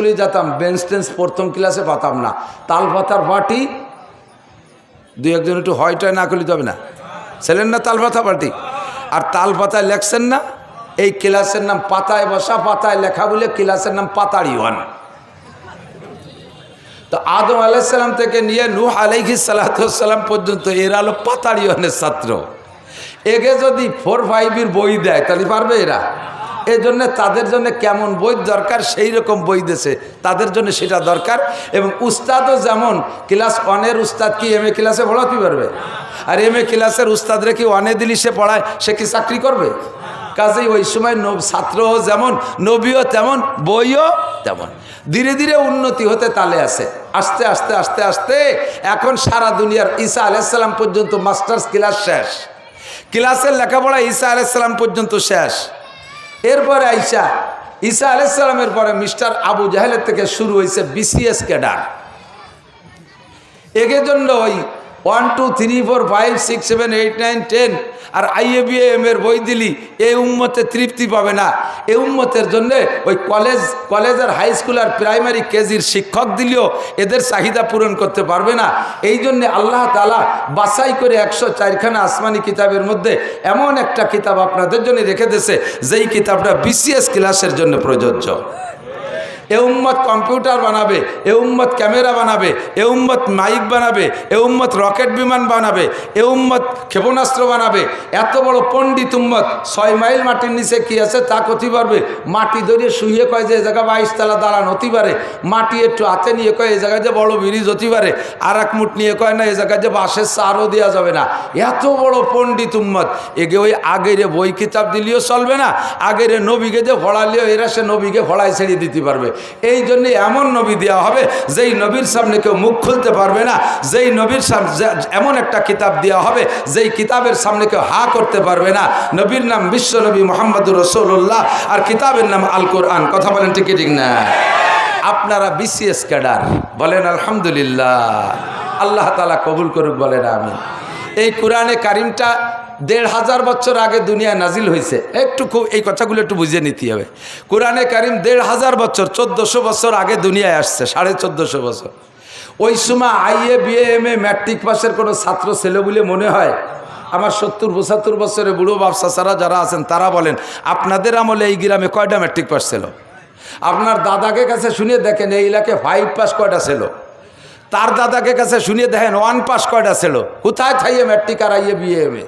স্কুলে যেতাম bench tense প্রথম ক্লাসে পাতাম না। তাল পাতার পার্টি দু একজন একটু হয়টয় না করলে তো হবে না। ছিলেন না তাল পাতা পার্টি আর তাল পাতায় লেখছেন না? এই ক্লাসের নাম পাতায় বসা, পাতায় লেখা বলে ক্লাসের নাম পাতাড়ি ওয়ান তো আদম আলাইসাল্লাম থেকে নিয়ে নূহ আলাইহি সালাতাম পর্যন্ত এরা হলো পাতাড়ি ছাত্র। একে যদি ফোর ফাইভের বই দেয়, তাহলে পারবে এরা? এই জন্য তাদের জন্য কেমন বই দরকার, সেই রকম বই দেশে তাদের জন্য সেটা দরকার। এবং উস্তাদও যেমন, ক্লাস ওয়ানের উস্তাদ কি এম এ ক্লাসে পড়াতে পারবে? আর এম এ ক্লাসের উস্তাদরে কি ওয়ানে দিলি সে পড়ায়, সে কি চাকরি করবে? কাজেই ওই সময় ছাত্রও যেমন, নবীও তেমন, বইও তেমন। ধীরে ধীরে উন্নতি হতে তালে আছে। আস্তে আস্তে আস্তে আস্তে এখন সারা দুনিয়ার ঈসা আলাইসাল্লাম পর্যন্ত মাস্টার্স ক্লাস শেষ। ক্লাসের লেখাপড়া ঈসা আলাইসাল্লাম পর্যন্ত শেষ। এরপরে আইসা ঈসা আলাইসালামের পরে মিস্টার আবু জাহেলের থেকে শুরু হয়েছে বিসিএস ক্যাডার। এগের জন্য ওই one, two, three, four, five, six, seven, eight, nine, ten আর আইএবিএম এর বই দিলি এই উম্মতে তৃপ্তি পাবে না। এই উম্মতের জন্য ওই কলেজ, কলেজের হাই স্কুল আর প্রাইমারি কেজির শিক্ষক দিলেও এদের চাহিদা পূরণ করতে পারবে না। এই জন্যে আল্লাহ তালা বাছাই করে একশো চারখানা আসমানি কিতাবের মধ্যে এমন একটা কিতাব আপনাদের জন্য রেখে দিয়েছে, যেই কিতাবটা বিসিএস ক্লাসের জন্য প্রযোজ্য। এ উম্মত কম্পিউটার বানাবে, এ উম্মত ক্যামেরা বানাবে, এ উম্মত মাইক বানাবে, এ উম্মত রকেট বিমান বানাবে, এ উম্মত ক্ষেপণাস্ত্র বানাবে। এত বড় পণ্ডিত উম্মত, ছয় মাইল মাটির নিচে কি আছে তা কতি পারবে? মাটি ধরিয়ে শুয়ে কয় যে এ জায়গা বাইশ তালা দাঁড়ান হতে পারে। মাটি একটু হাতে নিয়ে কয় এই জায়গায় যে বড় ব্রিজ হতে পারে। আর এক মুঠ নিয়ে কয় না এই জায়গায় যে বাঁশের সারও দেওয়া যাবে না। এত বড় পণ্ডিত উম্মত এগে ওই আগের বই কিতাব দিলেও চলবে না, আগের নবীকে যে ফড়ালেও এরা সে নবীকে ভড়ায় ছেড়ে দিতে পারবে। এই জন্য এমন নবী দেওয়া হবে যেই নবীর সামনে কেউ মুখ খুলতে পারবে না, যেই নবীর সামনে এমন একটা কিতাব দেওয়া হবে যেই কিতাবের সামনে কেউ হা করতে পারবে না। নবীর নাম বিশ্ব নবী মোহাম্মদুর রসুল্লাহ আর কিতাবের নাম আল কোরআন কথা বলেন ঠিক ঠিক না? আপনারা বিসিএস ক্যাডার, বলেন আলহামদুলিল্লাহ। আল্লাহ তালা কবুল করুক, বলেন আমি এই কোরআনে কারিমটা দেড় হাজার বছর আগে দুনিয়ায় নাজিল হয়েছে একটু খুব এই কথাগুলো একটু বুঝে নিতে হবে। কোরআনে কারিম দেড় হাজার বছর, চোদ্দোশো বছর আগে দুনিয়ায় আসছে, সাড়ে চোদ্দোশো বছর। ওই সময় IA, BA M A matric পাসের কোনো ছাত্র ছেলে বলে মনে হয়? আমার সত্তর, পঁচাত্তর বছরে বুড়ো ব্যবসাচারা যারা আছেন, তারা বলেন, আপনাদের আমলে এই গ্রামে কয়টা ম্যাট্রিক পাস ছিল? আপনার দাদাকে কাছে শুনে দেখেন, এই এলাকায় ফাইভ পাস কয়টা ছিল? তার দাদাকে কাছে শুনিয়ে দেখেন ওয়ান পাস কয়টা ছিল? কোথায় থাইয়ে ম্যাট্রিক আর আইয়ে বিয়ে এম এ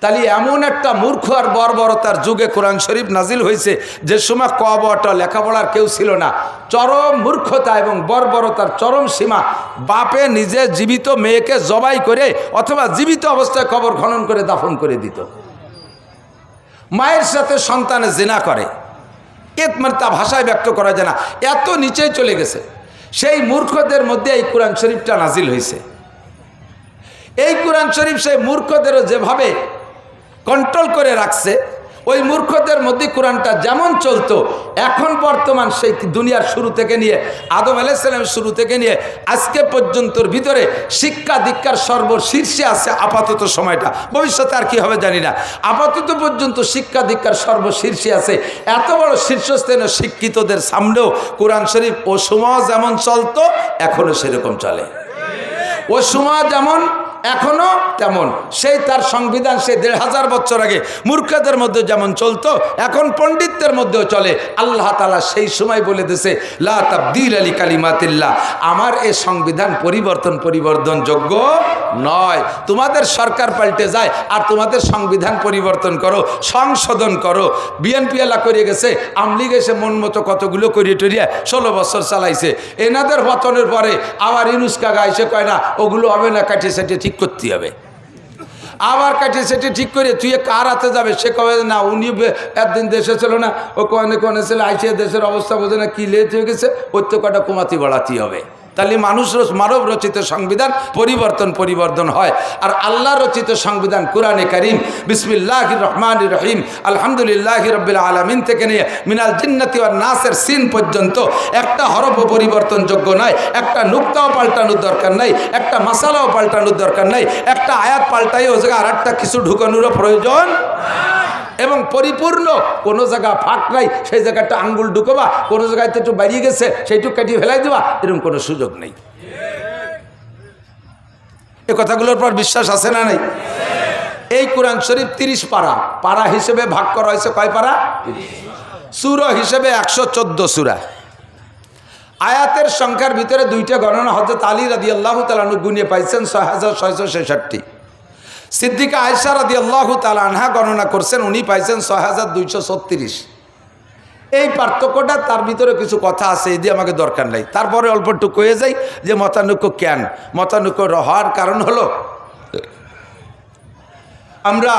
তাহলে এমন একটা মূর্খ আর বর্বরতার যুগে কোরআন শরীফ নাজিল হয়েছে, যে সময় ক বটা লেখাপড়ার কেউ ছিল না। চরম মূর্খতা এবং বর্বরতার চরম সীমা বাপে নিজে জীবিত মেয়েকে জবাই করে অথবা জীবিত অবস্থায় কবর খনন করে দাফন করে দিত। মায়ের সাথে সন্তানে জেনা করে। এত মানে তা ভাষায় ব্যক্ত করা যায় না। এত নিচেই চলে গেছে। সেই মূর্খদের মধ্যে এই কোরআন শরীফটা নাজিল হয়েছে। এই কোরআন শরীফ সেই মূর্খদেরও যেভাবে কন্ট্রোল করে রাখছে, ওই মূর্খদের মধ্যে কোরআনটা যেমন চলতো, এখন বর্তমান সেই দুনিয়ার শুরু থেকে নিয়ে, আদম আলাইসালামের শুরু থেকে নিয়ে, আজকে পর্যন্তর ভিতরে শিক্ষা দীক্ষার সর্বশীর্ষে আছে আপাতত সময়টা। ভবিষ্যতে আর কি হবে জানি না। আপাতত পর্যন্ত শিক্ষা দীক্ষার সর্বশীর্ষে আছে। এত বড় শীর্ষস্থানীয় শিক্ষিতদের সামনেও কোরআন শরীফ ও সময় যেমন চলতো এখনও সেরকম চলে। ও সময় যেমন এখনও তেমন। সেই তার সংবিধান সে দেড় হাজার বছর আগে মূর্খদের মধ্যে যেমন চলতো, এখন পণ্ডিতদের মধ্যেও চলে। আল্লাহ তালা সেই সময় বলে দিছে লা তাবদিল আলী কালিমাতিল্লাহ। আমার এ সংবিধান পরিবর্তন পরিবর্তনযোগ্য নয়। তোমাদের সরকার পাল্টে যায় আর তোমাদের সংবিধান পরিবর্তন করো, সংশোধন করো। বিএনপি এলা করে গেছে আমলিগ এসে মন মতো কতগুলো করিয়ে টরিয়া ষোলো বছর চালাইছে। এনাদের পতনের পরে আবার ইনুস কাগা এসে কয়, না, ওগুলো হবে না, কাটিয়ে সাটিয়ে ঠিক করতে হবে। আবার কাটে সেটি ঠিক করে তুই কার হাতে যাবে, সে কবে না, উনি একদিন দেশে ছিল না, ও কোনো কোনো ছেলে আইসে দেশের অবস্থা বোঝে না, কী লেট হয়ে গেছে, ওর তো কটা কমাতি বাড়াতে হবে। তাহলে মানুষ মানব রচিত সংবিধান পরিবর্তন পরিবর্তন হয়। আর আল্লাহ রচিত সংবিধান কোরআনে করিম বিসমিল্লাহ রহমান রহিম, আলহামদুলিল্লাহ রবিল আলমিন থেকে নিয়ে মিনাল জিন্নাতি আর নাসের সিন পর্যন্ত একটা হরফও পরিবর্তনযোগ্য নয় একটা নুক্তাও পাল্টানোর দরকার নাই, একটা মশালাও পাল্টানোর দরকার নাই, একটা আয়াত পাল্টাই ও জায়গায় আর একটা কিছু ঢুকানোরও প্রয়োজন এবং পরিপূর্ণ। কোনো জায়গা ফাঁক নাই, সেই জায়গাটা আঙ্গুল ঢুকোবা, কোনো জায়গায় একটু বাড়িয়ে গেছে, সেইটুক কাটিয়ে ফেলাই দেবা, এরকম কোনো সুযোগ নেই। এ কথাগুলোর পর বিশ্বাস আছে না নাই? এই কোরআন শরীফ তিরিশ পারা। পারা হিসেবে ভাগ করা হয়েছে কয় পারা? সুর হিসেবে একশো চোদ্দ সুরা। আয়াতের সংখ্যার ভিতরে দুইটা গণনা হজরত আলী রাদি আল্লাহ তালানু গুনিয়ে পাইছেন ছয় হাজার ছয়শো ছেষট্টি। সিদ্দিকা আয়সা রাদি আল্লাহ তালানহা গণনা করছেন, উনি পাইছেন ছয় হাজার দুইশো ছত্রিশ। এই পার্থক্যটা তার ভিতরে কিছু কথা আছে এই দিয়ে আমাকে দরকার নেই। তারপরে অল্প একটু কয়ে যাই যে মতানৈক্য কেন? মতানৈক্য হওয়ার কারণ হলো, আমরা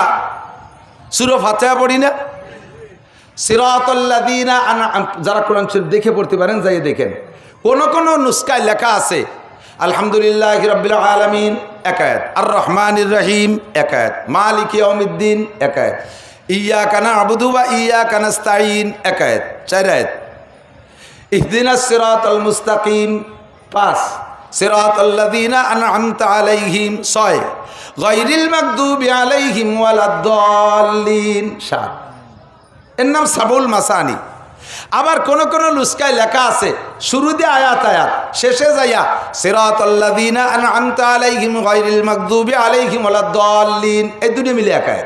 সুর ফাতেহা পড়ি না। সিরাতল্লাদিনা যারা কোরআন শরীফ দেখে পড়তে পারেন যাই দেখেন। কোন কোন নুস্কায় লেখা আছে আলহামদুলিল্লাহ রবিল আলমিন একায়ত আর রহমান রহিম একায়ত মালিক ইয়মিদ্দিন একায়ত ইয়া কানা আবুদু বা ইয়া কানাস্তাইন একায়ত চার আয়াত। ইহদিনা সিরাত আল মুস্তাকিম। পাঁচ। সিরাত আল্লাদিনা আনআমতা আলাইহিম। ছয়। গায়রিল মাগদুবি আলাইহিম ওয়ালাদ-দাল্লিন। সাত। এর নাম সাবুল মাসানি। আবার কোন কোন লুস্কায় লেখা আছে, শুরুতে আয়াত আয়াত, শেষে যাইয়া সিরাত আল্লাদিনা আনআমতা আলাইহিম গায়রিল মাগদুবি আলাইহিম ওয়ালাদ-দাল্লিন এই দুটো মিলে একায়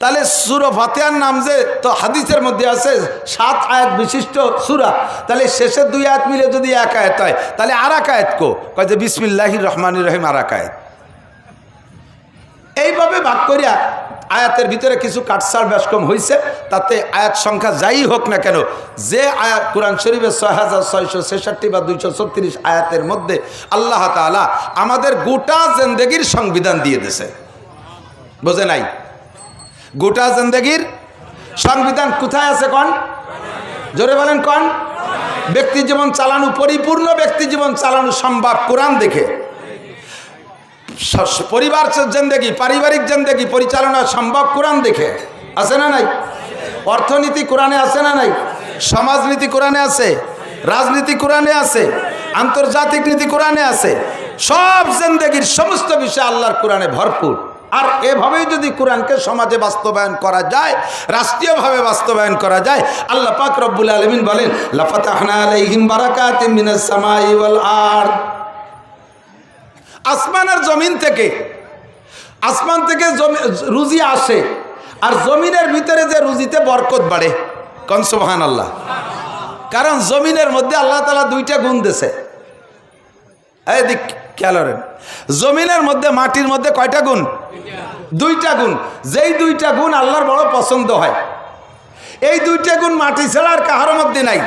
তাহলে সুর ফাতেহার নাম যে তো হাদিসের মধ্যে আছে, সাত আয়াত বিশিষ্ট সুরা, তাহলে শেষের দুই আয়াত মিলে যদি এক আয়াত হয়, তাহলে আর এক আয়াত কো? কয় যে বিসমিল্লাহির রহমান রহিম আর এক আয়াত। এইভাবে ভাগ করিয়া আয়াতের ভিতরে কিছু কাটসার ব্যাসকম হয়েছে তাতে আয়াত সংখ্যা যাই হোক না কেন, যে আয়াত কোরআন শরীফের ছয় হাজার ছয়শো ছেষট্টি বা দুইশো ছত্রিশ আয়াতের মধ্যে আল্লাহ তালা আমাদের গোটা জেন্দেগির সংবিধান দিয়ে দিছে বোঝে নাই? গোটা জিন্দগির সংবিধান কোথায় আছে কন? জোরে বলেন কন? ব্যক্তি জীবন চালানো, পরিপূর্ণ ব্যক্তি জীবন চালানো সম্ভব কোরআন দেখে। পরিবার জেন্দেগি, পারিবারিক জেন্দেগি পরিচালনা সম্ভব কোরআন দেখে? আছে না নাই? অর্থনীতি কোরআনে আছে না নাই? সমাজনীতি কোরআনে আছে? রাজনীতি কোরআনে আছে? আন্তর্জাতিক নীতি কোরআনে আছে? সব জেন্দেগির সমস্ত বিষয় আল্লাহর কোরআনে ভরপুর। আর এভাবেই যদি কোরআনকে সমাজে বাস্তবায়ন করা যায়, রাষ্ট্রীয়ভাবে বাস্তবায়ন করা যায়, আল্লাহ পাক রব্বুল আলমিন বলেন, লাফাতাহনা আলাইহিম বারাকাতিম মিনাস সামাই আসমান আর জমিন থেকে, আসমান থেকে রুজি আসে, আর জমিনের ভিতরে যে রুজিতে বরকত বাড়ে কনসবাহান আল্লাহ কারণ জমিনের মধ্যে আল্লাহ তালা দুইটা গুণ দিছে এই দিক খেয়াল জমিনের মধ্যে, মাটির মধ্যে কয়টা গুণ? দুইটা গুণ। যেই দুইটা গুণ আল্লাহর বড় পছন্দ হয়, এই দুইটা গুণ মাটি ছাড়া আর কাহার মধ্যে নাই।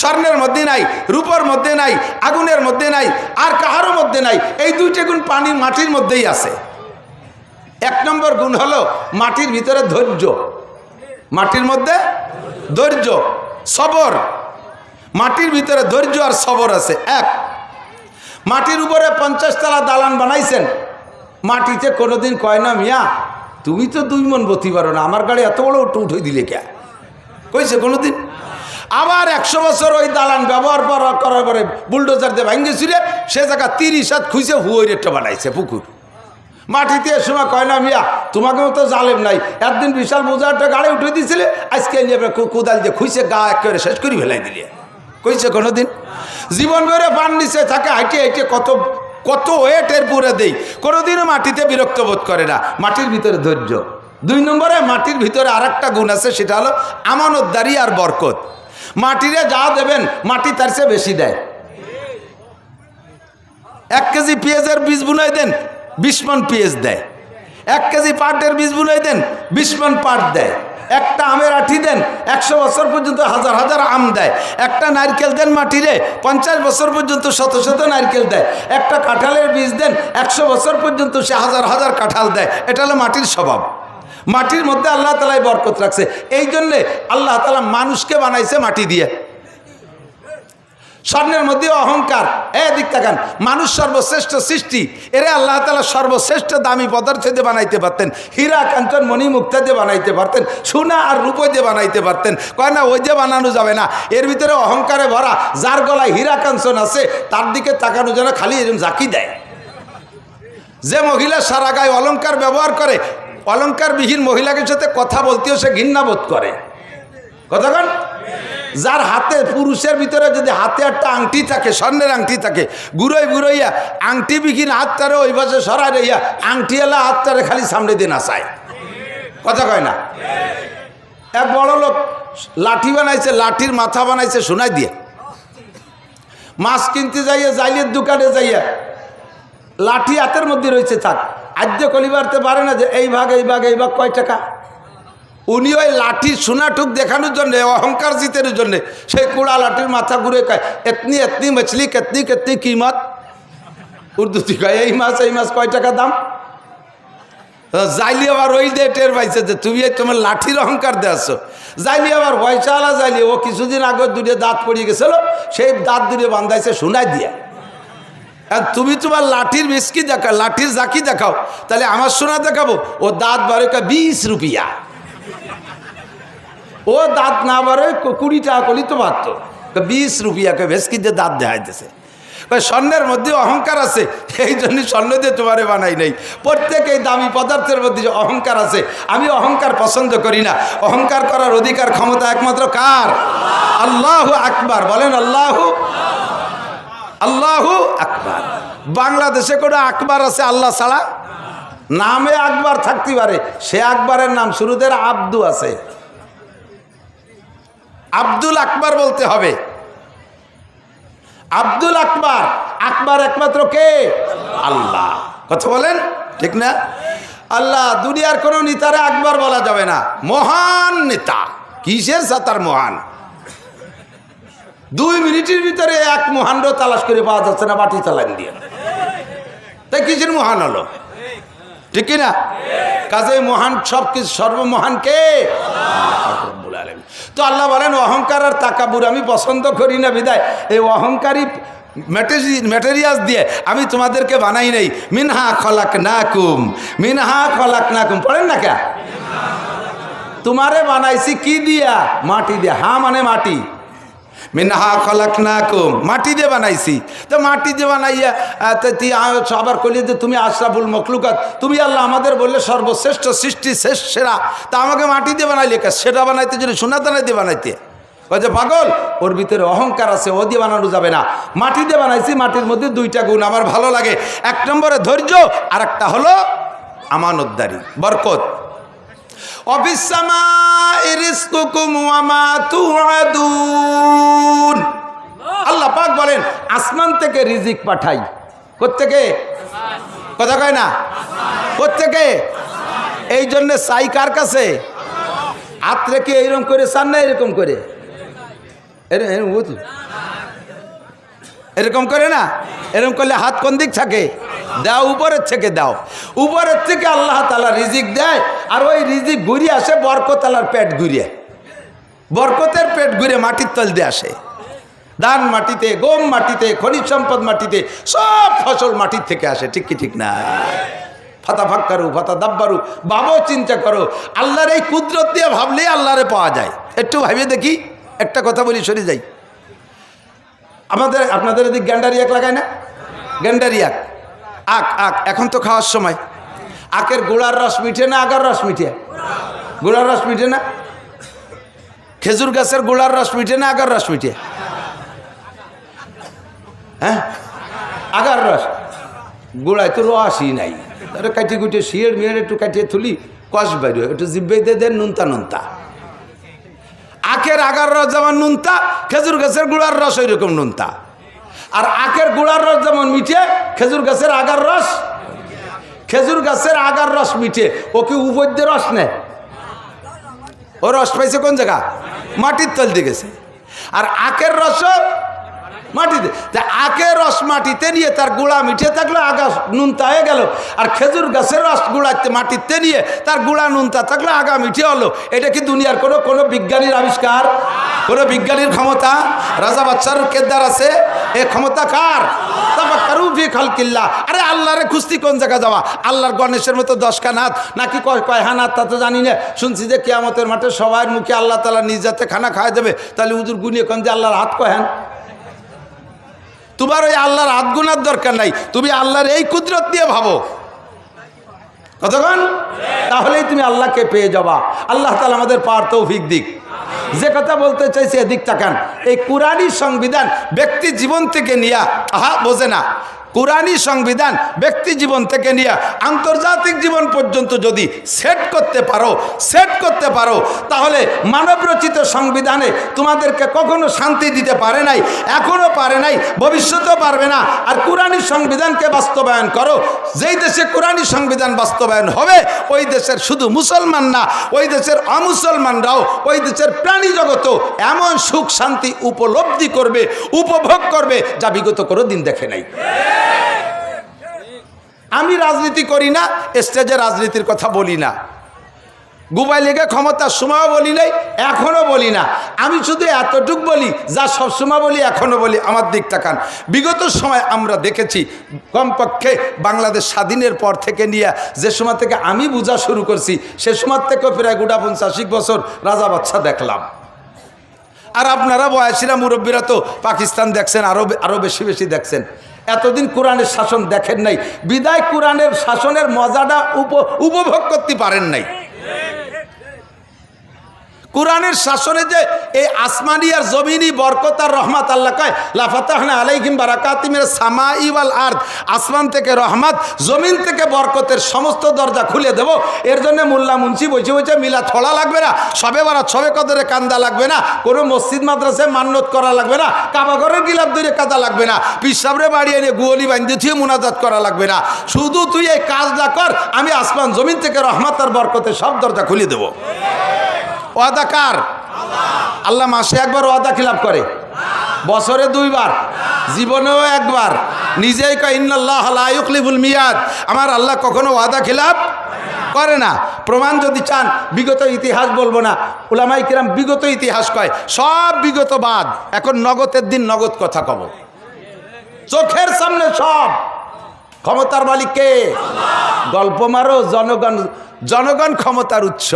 স্বর্ণের মধ্যে নাই, রূপর মধ্যে নাই, আগুনের মধ্যে নাই, আর কাহারও মধ্যে নাই। এই দুইটা গুণ পানির মাটির মধ্যেই আছে। এক নম্বর গুণ হলো মাটির ভিতরে ধৈর্য। মাটির মধ্যে ধৈর্য, সবর। মাটির ভিতরে ধৈর্য আর সবর আছে, এক। মাটির উপরে পঞ্চাশ তলা দালান বানাইছেন। মাটিতে কোনোদিন কয় না, মিয়া, তুমি তো দুই মন বতি পারো না, আমার গাড়ি এত বড় উঠে উঠে দিলে কে? কইছে, কোনোদিন? আবার একশো বছর ওই দালান ব্যবহার করা- করার পরে বুলডোজার দিয়ে ভাঙ্গে ছিঁড়ে সে জায়গা তিরিশ হাত খুঁজে হুয়োর একটা বানাইছে পুকুর। মাটিতে সময় কয় না, মিয়া, তোমাকেও তো জালেম নাই। একদিন বিশাল একটা গাড়ি উঠে দিয়েছিলে, আজকে নিয়ে কোদাল দিয়ে খুঁজে গা একেবারে শেষ করে ফেলাই দিলে। কইছে কোনোদিন? জীবন ভরে পান নিচে থাকে, হাইটে হাইটে কত কত ওয়েটের পুরে দেই। কোনোদিনও মাটিতে বিরক্ত বোধ করে না। মাটির ভিতরে ধৈর্য। দুই নম্বরে মাটির ভিতরে আর একটা গুণ আছে, সেটা হলো আমানতদারি আর বরকত। মাটিরে যা দেবেন, মাটি তার চেয়ে বেশি দেয়। এক কেজি পেঁয়াজের বীজ বুনাই দেন, বিশ মন পেঁয়াজ দেয়। এক কেজি পাটের বীজ বুনাই দেন, বিশ মন পাট দেয়। একটা আমের আঠি দেন, একশো বছর পর্যন্ত হাজার হাজার আম দেয়। একটা নারকেল দেন মাটিরে, পঞ্চাশ বছর পর্যন্ত শত শত নারকেল দেয়। একটা কাঁঠালের বীজ দেন, একশো বছর পর্যন্ত সে হাজার হাজার কাঁঠাল দেয়। এটা হলো মাটির স্বভাব। মাটির মধ্যে আল্লাহ তালাই বরকত রাখছে। এই জন্যে আল্লাহ তালা মানুষকে বানাইছে মাটি দিয়ে। স্বর্ণের মধ্যে অহংকার। এ দিক মানুষ সর্বশ্রেষ্ঠ সৃষ্টি। এরে আল্লাহ তালা সর্বশ্রেষ্ঠ দামি পদার্থ দিয়ে বানাইতে পারতেন। হীরা, কাঞ্চন মণি মুক্তা দিয়ে বানাইতে পারতেন। সোনা আর রূপো দিয়ে বানাইতে পারতেন। কয় না, ওই যে বানানো যাবে না। এর ভিতরে অহংকারে ভরা, যার গলায় হীরা, কাঞ্চন আছে, তার দিকে তাকানো যেন খালি এরকম জাকি দেয়। যে মহিলা সারা গায়ে অলংকার ব্যবহার করে অলঙ্কারবিহীন মহিলাকে সাথে কথা বলতেও সে ঘৃণা বোধ করে। কতক্ষণ যার হাতে পুরুষের ভিতরে যদি হাতে একটা আংটি থাকে, স্বর্ণের আংটি থাকে গুড়োই গুড়োইয়া আংটি বিহীন হাতটারে ওই পাশে সরাই রইয়া আংটি এলা হাতটারে খালি সামনে দিয়ে নাচায়। কথা কয় না? এক বড় লোক লাঠি বানাইছে, লাঠির মাথা বানাইছে শোনাই দিয়ে। মাছ কিনতে যাইয়া, জাইলের দোকানে যাইয়া লাঠি হাতের মধ্যে রয়েছে থাক আদ্য কলিবারতে পারে না যে এই ভাগ এই ভাগ এই ভাগ কয় টাকা? উনি ওই লাঠি সোনাটুক দেখানোর জন্যে, অহংকার জিতের জন্যে, সেই কুড়া লাঠির মাথা ঘুরে কয়, এতনি এতনি মছলি, কেতনি কেতনি কিমত? উর্দুতে কয়, এই মাছ এই মাছ কয় টাকা দাম? যাইলি আবার ওই দিয়ে টের পাইছে যে তুমি তোমার লাঠির অহংকার দিয়ে আসছো যাইলি আবার পয়সাওয়ালা যাইলি ও কিছুদিন আগে দূরে দাঁত পড়িয়ে গেছিল, সেই দাঁত দূরে বান্ধাইছে শোনাই দিয়া। আর তুমি তোমার লাঠির মিসকি দেখাও, লাঠির জাকি দেখাও, তাহলে আমার সোনা দেখাবো, ও দাঁত বারো কা বিশ রুপিয়া। ও দাঁত না বারো কুড়ি টাকা করলি তো পারত বিশ রুপিয়াকে ভেসকি দিয়ে দাঁত দেখাইতেছে। স্বর্ণের মধ্যে অহংকার আছে, এই জন্য স্বর্ণ দিয়ে তোমারে বানাই নাই। প্রত্যেক এই দামি পদার্থের মধ্যে যে অহংকার আছে, আমি অহংকার পছন্দ করি না। অহংকার করার অধিকার ক্ষমতা একমাত্র কার? আল্লাহ আকবার, বলেন আল্লাহ আল্লাহ আকবার। বাংলাদেশে কোনো আকবার আছে আল্লাহ ছাড়া? নামে আকবার থাকতে পারে। সে আকবরের নাম শুরুদের আব্দু আছে। আব্দুল আকবার বলতে হবে। আব্দুল আকবার। আকবার একমাত্র কে? আল্লাহ। কথা বলেন? ঠিক না? আল্লাহ, দুনিয়ার কোনো নেতারে আকবর বলা যাবে না। মহান নেতা। কিসের সাতার মহান? দুই মিনিটের ভিতরে এক মহান্ড তালাশ করে পাওয়া যাচ্ছে না, বাটি চালান দিয়ে। তাই কিসের মহান হলো? ঠিক না কাজে মহান সব কিছু সর্বমহান কে? তো আল্লাহ বলেন, অহংকার আর তাকাবুর আমি পছন্দ করি না, বিদায়। এই অহংকারী ম্যাটেরিয়ালস দিয়ে আমি তোমাদেরকে বানাই নেই। মিনহা খলাক না কুম মিনহা খলাক না কুম পড়েন না কে তোমারে বানাইছি কি দিয়া? মাটি দিয়া। হা মানে মাটি। মিনহা খলাক না কুম মাটি দিয়ে বানাইছি। তো মাটি দিয়ে বানাইয়া তুই আবার কইলি যে তুমি আশরাফুল মখলুকাত, তুমি আল্লাহ আমাদের বললে সর্বশ্রেষ্ঠ সৃষ্টি, শেষ, সেরা। তা আমাকে মাটি দিয়ে বানাইলে সেটা বানাইতে যদি সোনা দানা দিয়ে বানাইতে। যে পাগল? ওর ভিতরে অহংকার আছে, ও দিয়ে বানানো যাবে না। মাটি দিয়ে বানাইছি, মাটির মধ্যে দুইটা গুণ আমার ভালো লাগে। এক নম্বরে ধৈর্য আর একটা হলো আমানতদারি, বরকত। আল্লাহ পাক বলেন, আসমান থেকে রিজিক পাঠাই। কোত্থেকে? কথা কয় না? কোত্থেকে? এই জন্য চাই কার কাছে? হাত রেখে এইরকম করে চান না এরকম করে? এরকম? এরকম করে না? এরকম করলে হাত কোন দিক থাকে? দাও, উপরের থেকে দাও। উপরের থেকে আল্লাহ তালা রিজিক দেয়, আর ওই রিজিক ঘুরিয়ে আসে বরকতালার পেট ঘুরিয়ে। বরকতের পেট ঘুরে মাটির তল দিয়ে আসে। ধান মাটিতে, গম মাটিতে, খনিজ সম্পদ মাটিতে, সব ফসল মাটির থেকে আসে, ঠিক কি ঠিক না? ফাতা ফাক্কারু, ফাতা দাব্বারু, ভাবো, চিন্তা করো। আল্লাহর এই কুদরত দিয়ে ভাবলেই আল্লাহরে পাওয়া যায়। একটু ভাবিয়ে দেখি, একটা কথা বলি, সরে যাই। আমাদের আপনাদের এদিক গ্যান্ডারি এক লাগায় না? গ্যান্ডারি আক আক আক এখন তো খাওয়ার সময়। আখের গোড়ার রস মিঠে না আগার রস মিঠে? গোড়ার রস মিঠে না? খেজুর গাছের গোড়ার রস মিঠে না আগার রস মিঠে? হ্যাঁ? আগার রস? গোড়ায় তো রসই নাই। কাটিয়ে কুটিয়ে শিয়ের মিয়ের একটু কাটিয়ে থুলি, কষ বাইর একটু জিব্বাই দিয়ে দেন, নুনতা নুনতা। আখের আগার রস যেমন নুনতা, খেজুর গাছের গুড়ার রস ওই রকম নুনতা। আর আখের গুড়ার রস যেমন মিঠে, খেজুর গাছের আগার রস, খেজুর গাছের আগার রস মিঠে। ও কি উপদ্য রস নেয় ও রস পাইছে কোন জায়গা? মাটির তল দিয়ে গেছে। আর আখের রস মাটিতে। তা আখের রস মাটিতে নিয়ে তার গুড়া মিঠে থাকল, আগা নুনতা হয়ে গেল। আর খেজুর গাছের রস গুড়াতে মাটিতে নিয়ে তার গুড়া নুনতা থাকল, আগা মিঠে হলো। এটা কি দুনিয়ার কোনো কোনো বিজ্ঞানীর আবিষ্কার? কোনো বিজ্ঞানীর ক্ষমতা? রাজা বাচ্চার কেদার আছে। এ ক্ষমতা কার? তাফাক্কারু ফি খালকিল্লাহ। আরে আল্লাহরে খুস্তি কোন জায়গা যাওয়া আল্লাহর গণেশের মতো দশটা নাথ নাকি কয় কয় হানাত তা তো জানি না। শুনছি যে কেয়ামতের মাঠে সবার মুখে আল্লাহ তালা নিজ যাতে খানা খাওয়া দেবে। তাহলে উজুর গুনিয়ে কোন যে আল্লাহর হাত কয় হ্যান তোমার ওই আল্লাহর হাত গুনার দরকার নাই। তুমি আল্লাহর এই কুদরত দিয়ে ভাবো। কতক্ষণ? তাহলেই তুমি আল্লাহকে পেয়ে যাবা। আল্লাহ তালা আমাদের পার দিক। যে কথা বলতে চাইছি এদিক তাকান। এই কুরানি সংবিধান ব্যক্তি জীবন থেকে নিয়া, আহা, বোঝে না। কোরআনী সংবিধান ব্যক্তি জীবন থেকে নিয়ে আন্তর্জাতিক জীবন পর্যন্ত যদি সেট করতে পারো, সেট করতে পারো, তাহলে মানবরচিত সংবিধানে তোমাদেরকে কখনো শান্তি দিতে পারে নাই এখনও পারে নাই, ভবিষ্যতেও পারবে না। আর কোরআনী সংবিধানকে বাস্তবায়ন করো, যেই দেশে কোরআনী সংবিধান বাস্তবায়ন হবে, ওই দেশের শুধু মুসলমান না, ওই দেশের অমুসলমানরাও, ওই দেশের প্রাণী জগতও এমন সুখ শান্তি উপলব্ধি করবে, উপভোগ করবে, যা বিগত কোনো দিন দেখে নাই। আমি রাজনীতি করি না, স্টেজে রাজনীতির কথা বলি না। গুবাই লেগে ক্ষমতার সময়ও বলি নাই, এখনও বলি না। আমি শুধু এতটুক বলি, যা সবসময় বলি, এখনও বলি, আমার দিক তাকান বিগত সময় আমরা দেখেছি, কমপক্ষে বাংলাদেশ স্বাধীনের পর থেকে নিয়ে, যে সময় থেকে আমি বোঝা শুরু করছি, সে সময় থেকেও প্রায় গোটা পঞ্চাশিক বছর রাজা বাচ্চা দেখলাম। আর আপনারা বয়সীরা মুরব্বীরা তো পাকিস্তান দেখছেন আরও আরও বেশি বেশি দেখছেন। এতদিন কোরআনের শাসন দেখেন নাই। বিদায় কোরআনের শাসনের মজাটা উপ উপভোগ করতে পারেন নাই। কোরআনের শাসনে যে এই আসমানি আর জমিনি বরকত আর রহমাত আল্লাহ কয় লাফাতাহনা আলাইহিম বারাকাতিমের সামা ইওয়াল আর্দ, আসমান থেকে রহমাত, জমিন থেকে বরকতের সমস্ত দরজা খুলে দেব। এর জন্য মোল্লা মুন্সি বসে বসে মিলা ছড়া লাগবে না, সবে বারা ছবে কদরে কান্দা লাগবে না, কোনো মসজিদ মাদ্রাসায় মান্যত করা লাগবে না কাবাগরের গিলাপ ধরে কাদা লাগবে না, পিসাবরে বাড়ি এনে গুয়লি বান্ধি থুয়ে মুনাজাত করা লাগবে না। শুধু তুই এই কাজটা কর, আমি আসমান, জমিন থেকে রহমাত আর বরকতের সব দরজা খুলে দেবো। ওয়াদা কার? আল্লাহ মাসে একবার ওয়াদা খিলাপ করে। বছরে দুইবার, জীবনেও একবার। নিজেই লাইকলিবুল মিয়াদ। আমার আল্লাহ কখনো ওয়াদা খিলাপ করে না। প্রমাণ যদি চান, বিগত ইতিহাস বলব না। ওলামাই কিরাম বিগত ইতিহাস কয়, সব বিগত বাদ। এখন নগদের দিন নগদ কথা কব। চোখের সামনে সব। ক্ষমতার মালিক কে? গল্প মারো, জনগণ জনগণ ক্ষমতার উৎস।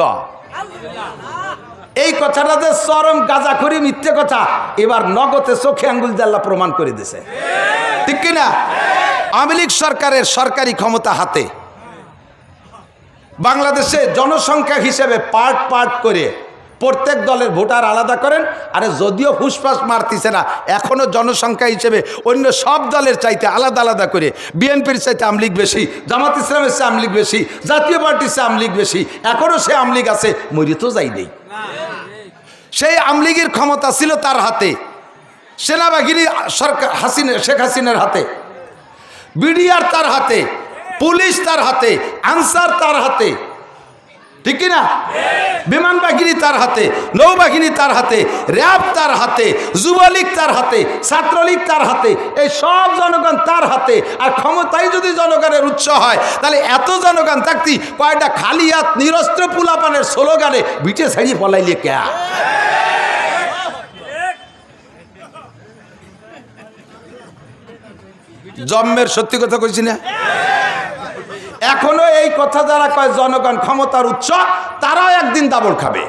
এই কথাটা যে চরম গাজা করি মিথ্যে কথা, এবার নগদে চোখে আঙ্গুল জাল্লা প্রমাণ করে দিছে। ঠিক কিনা? আওয়ামী লীগ সরকারের সরকারি ক্ষমতা হাতে। বাংলাদেশে জনসংখ্যা হিসেবে পার্ট পার্ট করে প্রত্যেক দলের ভোটার আলাদা করেন, আরে যদিও ফুসফাস মারতিছে না এখনও জনসংখ্যা হিসেবে অন্য সব দলের চাইতে আলাদা আলাদা করে। বিএনপির চাইতে আমলিগ বেশি, জামাত ইসলামের চেয়ে আমলিগ বেশি, জাতীয় পার্টির চেয়ে আমলিগ বেশি এখনও সে আমলিগ আছে মরি তো যাই নেই। সেই আমলিগির ক্ষমতা ছিল তার হাতে। সেনাবাহিনী সরকার হাসিনা, শেখ হাসিনার হাতে। বিডিআর তার হাতে, পুলিশ তার হাতে, আনসার তার হাতে। ঠিক না বিমান বাহিনী তার হাতে, নৌবাহিনী তার হাতে, র্যাব তার হাতে, যুবলীগ তার হাতে, ছাত্রলীগ তার হাতে, এই সব জনগণ তার হাতে। আর ক্ষমতাই যদি জনগণের উৎস হয়, তাহলে এত জনগণ থাকতি, কয়টা খালি হাত নিরস্ত্র পুলাপানের স্লোগানে বিটে ছাড়িয়ে পলাইলে কে? জন্মের সত্যি কথা কইছি না? এখনও এই কথা যারা কয় জনগণ ক্ষমতার উৎস, তারাও একদিন দাবল খাবে।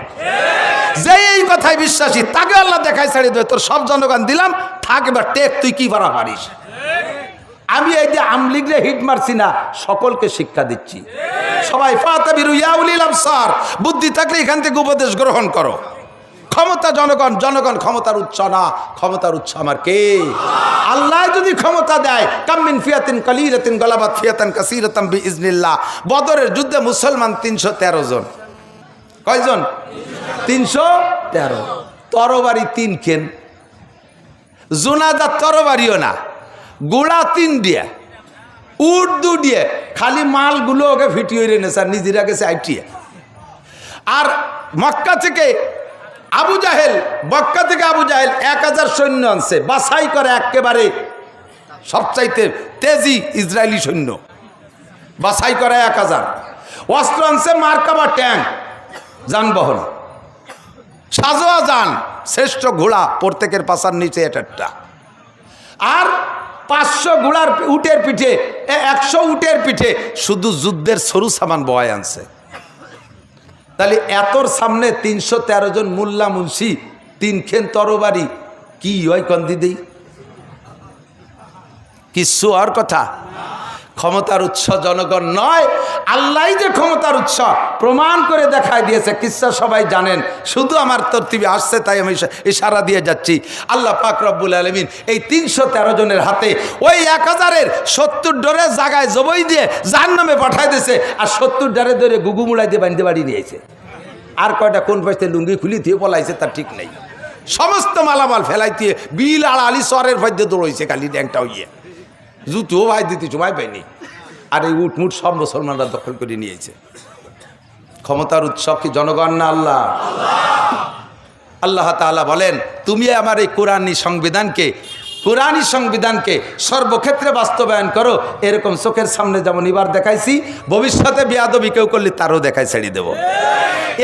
যে এই কথায় বিশ্বাসী, তাকে আল্লাহ দেখায় ছাড়িয়ে দেবে তোর সব জনগণ দিলাম, থাক এবার, টেক, তুই কি করা পারিস? আমি এই যে আমলিগরে হিট মারছি না, সকলকে শিক্ষা দিচ্ছি। সবাই, ফাতাবিরু ইয়াউলিল আবসার, বুদ্ধি থাকলে এখান থেকে উপদেশ গ্রহণ করো। ক্ষমতা জনগণ জনগণ ক্ষমতার উৎস না। ক্ষমতার উৎস আমার কে? আল্লাহ যদি ক্ষমতা দেয় কামিন ফিয়াতিন কালিরাতিন গলাবাত ফিয়াতান কাসিরাতাম বি ইজনিল্লাহ বদরের যুদ্ধে মুসলমান তিনশো তেরো জন। কয়জন? তিনশো তেরো। তরবারি তিন খেন জুনাদার তরবারিও না। গোড়া তিন দিয়ে। উট দু দিয়ে। খালি মালগুলো ওকে ফিটিয়ে রেনে স্যার নিজেরা গেছে আইটিয়ে আর মক্কা থেকে আবু জাহেল, মক্কা থেকে আবু জাহেল এক হাজার সৈন্য আনছে, বাছাই করে একেবারে সবচাইতে তেজি ইসরায়েলি সৈন্য। বাছাই করে এক হাজার। অস্ত্র আনছে মার্কাবা ট্যাঙ্ক, যানবাহন। সাজোয়া যান, শ্রেষ্ঠ ঘোড়া, প্রত্যেকের পাশার নিচে এটা আর পাঁচশো ঘোড়ার উটের পিঠে একশো উটের পিঠে শুধু যুদ্ধের সরু সামান বয় আনছে। তাহলে এতর সামনে তিনশো তেরো জন মোল্লা মুন্সি, তিন খেন তরবারি, কি হয় কন্দি দেই কিচ্ছু আর কথা? ক্ষমতার উৎস জনগণ নয় আল্লাহ যে ক্ষমতার উৎস, প্রমাণ করে দেখায় দিয়েছে, কিসা সবাই জানেন? শুধু আমার তরতিবে আসছে, তাই আমি ইশারা দিয়ে যাচ্ছি। আল্লাহ পাক রব্বুল আলমিন এই তিনশো তেরো জনের হাতে ওই এক হাজারের সত্তর ডরের জায়গায় জবই দিয়ে যার নামে পাঠাই দিয়েছে, আর সত্তর ডরে ধরে গুগু মুড়াই দিয়ে বান্ধে বাড়ি নিয়েছে আর কয়টা কোন পাশে লুঙ্গি খুলি দিয়ে পলাইছে তার ঠিক নেই। সমস্ত মালামাল ফেলাই দিয়ে বিল আর আলি সরের মধ্যে দৌড়াইছে খালি ড্যাংটা হইয়ে। জুতো ভাই দিতে চুমাই পাইনি। আর এই উটমুট সব মুসলমানরা দখল করে নিয়েছে। ক্ষমতার উৎসব কি জনগণ না আল্লাহ? আল্লাহ তালা বলেন, তুমি আমার এই কোরআনী সংবিধানকে কোরআনী সংবিধানকে সর্বক্ষেত্রে বাস্তবায়ন করো, এরকম চোখের সামনে যেমন এবার দেখাইছি, ভবিষ্যতে বেয়াদবি কেউ করলে তারও দেখাই ছেড়ে দেবো।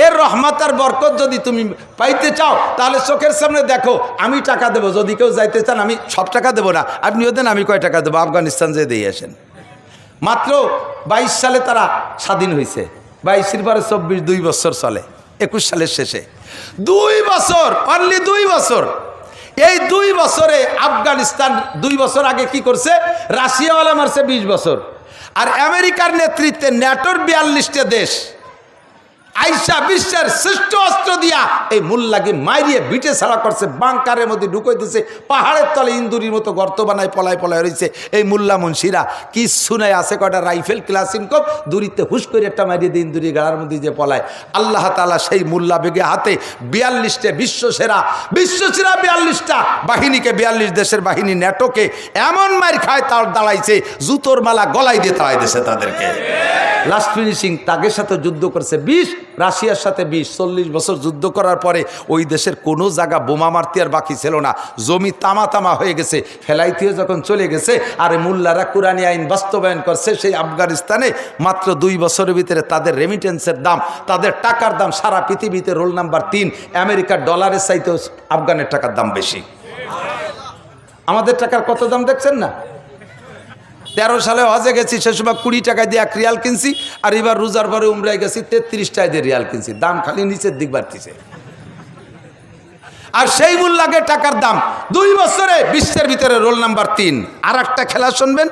এর রহমত আর বরকত যদি তুমি পাইতে চাও, তাহলে চোখের সামনে দেখো, আমি টাকা দেবো, যদি কেউ যাইতে চান, আমি সব টাকা দেবো না আপনিও দেন আমি কয় টাকা দেবো? আফগানিস্তান যে দিয়ে আসেন। মাত্র বাইশ সালে তারা স্বাধীন হয়েছে বাইশের পরে চব্বিশ, দুই বছর চলে, একুশ সালের শেষে। দুই বছর অনলি দুই বছর। এই দুই বছরে আফগানিস্তান দুই বছর আগে কি করছে? রাশিয়াওয়ালা মারছে বিশ বছর। আর আমেরিকার নেতৃত্বে ন্যাটোর বিয়াল্লিশটা দেশ। আইসা বিশ্বের শ্রেষ্ঠ অস্ত্র দিয়া এই মুল্লাকে মাইরিয়ে বিটে ছাড়া করছে, বাংকারের মধ্যে ঢুকই দিছে, পাহাড়ের তলে ইন্দুরির মতো গর্ত বানায়, পলায় পলায় রয়েছে এই মুল্লা মুন্সিরা কি নাই, আছে কটা রাইফেল, ক্লাসিন কপ দূরিতে হুশ করে একটা মারিয়ে দিয়ে ইন্দুরি গাড়ার মধ্যে যে পলায়। আল্লাহ তালা সেই মুল্লা বেগে হাতে বিয়াল্লিশটা বিশ্ব সেরা বিশ্ব সেরা বিয়াল্লিশটা বাহিনীকে, বিয়াল্লিশ দেশের বাহিনী ন্যাটোকে এমন মার খায়, তার দাঁড়াইছে, জুতোর মালা গলায় দিয়ে তাড়াই দিয়েছে তাদেরকে। লাস্ট ফিনিশিং তাদের সাথে যুদ্ধ করছে, বিশ রাশিয়ার সাথে বিশ, চল্লিশ বছর যুদ্ধ করার পরে ওই দেশের কোনো জায়গা বোমা মারতে আর বাকি ছিল না। জমি তামা তামা হয়ে গেছে, ফেলাইতেও যখন চলে গেছে, আর মোল্লারা কোরআনী আইন বাস্তবায়ন করছে সেই আফগানিস্তানে মাত্র দুই বছরের ভিতরে তাদের রেমিটেন্সের দাম, তাদের টাকার দাম সারা পৃথিবীতে রোল নাম্বার তিন, আমেরিকার ডলারের চাইতেও আফগানের টাকার দাম বেশি। আমাদের টাকার কত দাম দেখছেন না? তেরো সালে হজে গেছি, সে সময় কুড়ি টাকায় দিয়ে এক রিয়াল কিনছি, আর এবার রোজার পরে উমরায় গেছি, তেত্রিশ টাকা দিয়ে রিয়াল কিনছি। দাম খালি নিচের দিক বাড়তিছে। আর সেই মূল্যাগে টাকার দাম, দুই বছরে বিশ্বের ভিতরে রোল নাম্বার তিন। আর একটা খেলা শুনবেন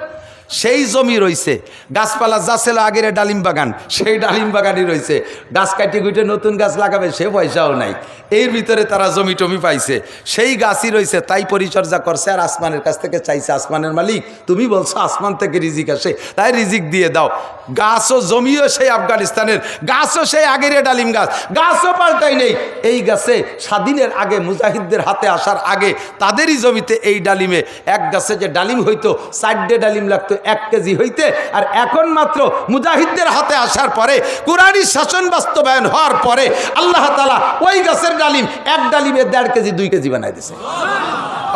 সেই জমি রইছে। গাছপালা যা ছিল আগের ডালিম বাগান, সেই ডালিম বাগানই রয়েছে গাছ কাটি গুটে নতুন গাছ লাগাবে, সে পয়সাও নাই। এর ভিতরে তারা জমি টমি পাইছে। সেই গাছই রয়েছে তাই পরিচর্যা করছে আর আসমানের কাছ থেকে চাইছে, আসমানের মালিক, তুমি বলছো আসমান থেকে রিজিক আসে, তাই রিজিক দিয়ে দাও। গাছও জমিও সেই আফগানিস্তানের, গাছও সেই আগের ডালিম গাছ, গাছও পাল্টাই নেই। এই গাছে স্বাধীনের আগে মুজাহিদদের হাতে আসার আগে তাদেরই জমিতে এই ডালিমে, এক গাছে যে ডালিম হইতো, চারটে ডালিম লাগতো এক কেজি হইতে, আর এখন মাত্র মুজাহিদদের হাতে আসার পরে কোরআনী শাসন বাস্তবায়ন হওয়ার পরে, আল্লাহ তালা ওই গাছের ডালিম এক ডালিমে দেড় কেজি, দুই কেজি বানাই দিছে।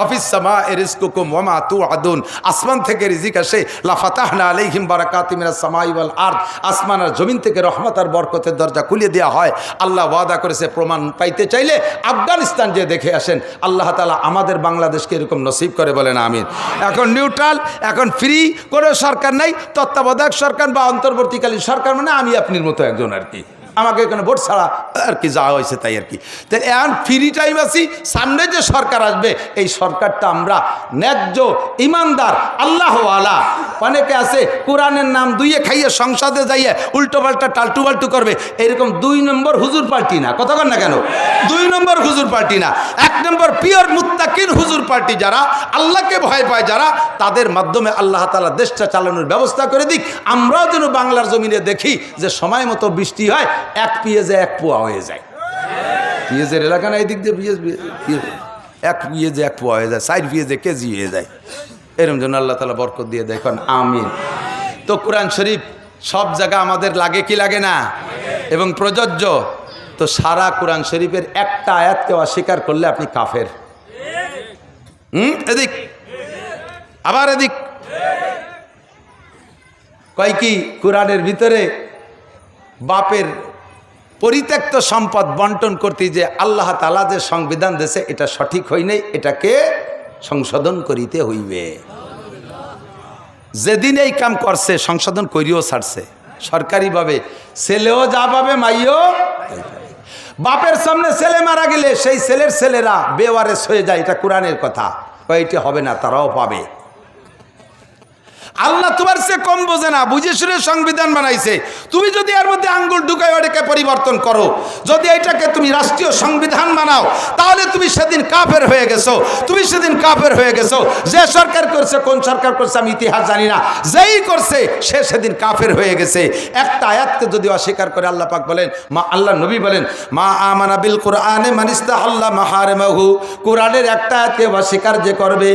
অফিস সামা এরিসকুকুম ওয়ামা তু আদুন আসমান থেকে রিজিক আসে। লাফাতাহনা আলাইহিম বারাকাতিমিনা সামাই ওয়াল আরদ। আসমান আর জমিন থেকে রহমত আর বরকতের দরজা খুলে দেওয়া হয়। আল্লাহ ওয়াদা করেছে, প্রমাণ পাইতে চাইলে আফগানিস্তান যে দেখে আসেন। আল্লাহ তালা আমাদের বাংলাদেশকে এরকম নসিব করে বলেন, আমিন। এখন নিউট্রাল, এখন ফ্রি, কোনো সরকার নাই। তত্ত্বাবধায়ক সরকার বা অন্তর্বর্তীকালীন সরকার মানে আমি আপনার মতো একজন আর কি। আমাকে এখানে ভোট ছাড়া আর কি যাওয়া হয়েছে তাই আর কি। তো এখন ফ্রি টাইম আছি, সামনে যে সরকার আসবে, এই সরকারটা আমরা ন্যায্য ইমানদার আল্লাহ আলা অনেকে আছে, কোরআনের নাম দুইয়ে খাইয়ে সংসদে যাইয়ে উল্টো পাল্টা টাল্টু পাল্টু করবে, এরকম দুই নম্বর হুজুর পার্টি না। কথা কন না কেন? দুই নম্বর হুজুর পার্টি না। এক নম্বর পিওর মুত্তাকিন হুজুর পার্টি যারা, আল্লাহকে ভয় পায় যারা, তাদের মাধ্যমে আল্লাহ তালা দেশটা চালানোর ব্যবস্থা করে দিক। আমরাও যেন বাংলার জমিনে দেখি যে সময় মতো বৃষ্টি হয় এক পিঁয়াজে এক পোয়া হয়ে যায়। পিঁয়াজের এলাকা না এই দিক দিয়ে পিঁয়াজ এক পিঁয়াজে এক পোয়া হয়ে যায় সাইড পিঁয়াজে কেজি হয়ে যায়। এরম জন্য আল্লাহ তালা বরকত দিয়ে দেয় দেখুন আমিন। তো কোরআন শরীফ সব জায়গা আমাদের লাগে কি লাগে না? এবং প্রযোজ্য? তো সারা কোরআন শরীফের একটা আয়াতকে অস্বীকার করলে আপনি কাফের। হুম? এদিক। আবার এদিক। কয় কি? কোরআনের ভিতরে বাপের পরিত্যক্ত সম্পদ বন্টন করতে যে আল্লাহ তালা যে সংবিধান দেশে এটা সঠিক হয় নাই, এটাকে সংশোধন করিতে হইবে। যেদিন এই কাম করছে, সংশোধন করিও ছাড়ছে। সরকারিভাবে ছেলেও যা পাবে, মাইও বাপের সামনে ছেলে মারা গেলে সেই ছেলের ছেলেরা বেওয়ারেস হয়ে যায়, এটা কোরআনের কথা। কয়টি হবে না, তারাও পাবে। আল্লাহ তোমার সে কম বোঝে না, বুঝে শুনে সংবিধান বানাইছে। তুমি যদি এর মধ্যে আঙ্গুল ঢুকাই ওটাকে পরিবর্তন করো, যদি এটাকে তুমি রাষ্ট্রীয় সংবিধান বানাও, তাহলে তুমি সেদিন কাফের হয়ে গেছো, তুমি সেদিন কাফের হয়ে গেছো। যে সরকার করছে, কোন সরকার করছে আমি ইতিহাস জানি না, যেই করছে, সে সেদিন কাফের হয়ে গেছে। একটা আয়াতকে যদি অস্বীকার করে আল্লাহ পাক বলেন, মা আল্লাহ নবী বলেন, মা আমানা বিল কোরআনে মানিস্তা আল্লাহ মাহারে মাহু কোরআনের একটা আয়াতকে অস্বীকার যে করবে